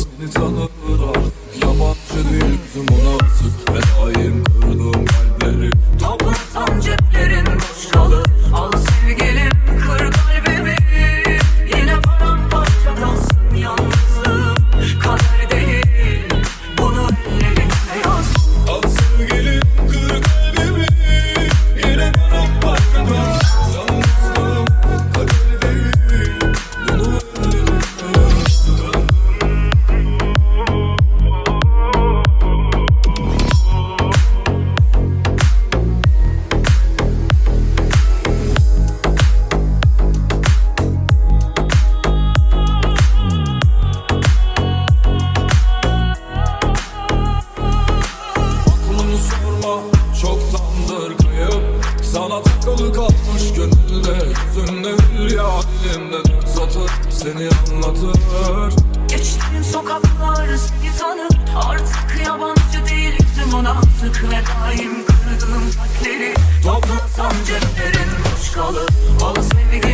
Seni tanırım devir ya dilimde satır seni anlatır. Geçtiğim sokaklar seni tanır. Artık yabancı değil yüzüm ona Sık ve daim kırdığım kalpleri Toplasam ceplerin boş kalır. Al sevgi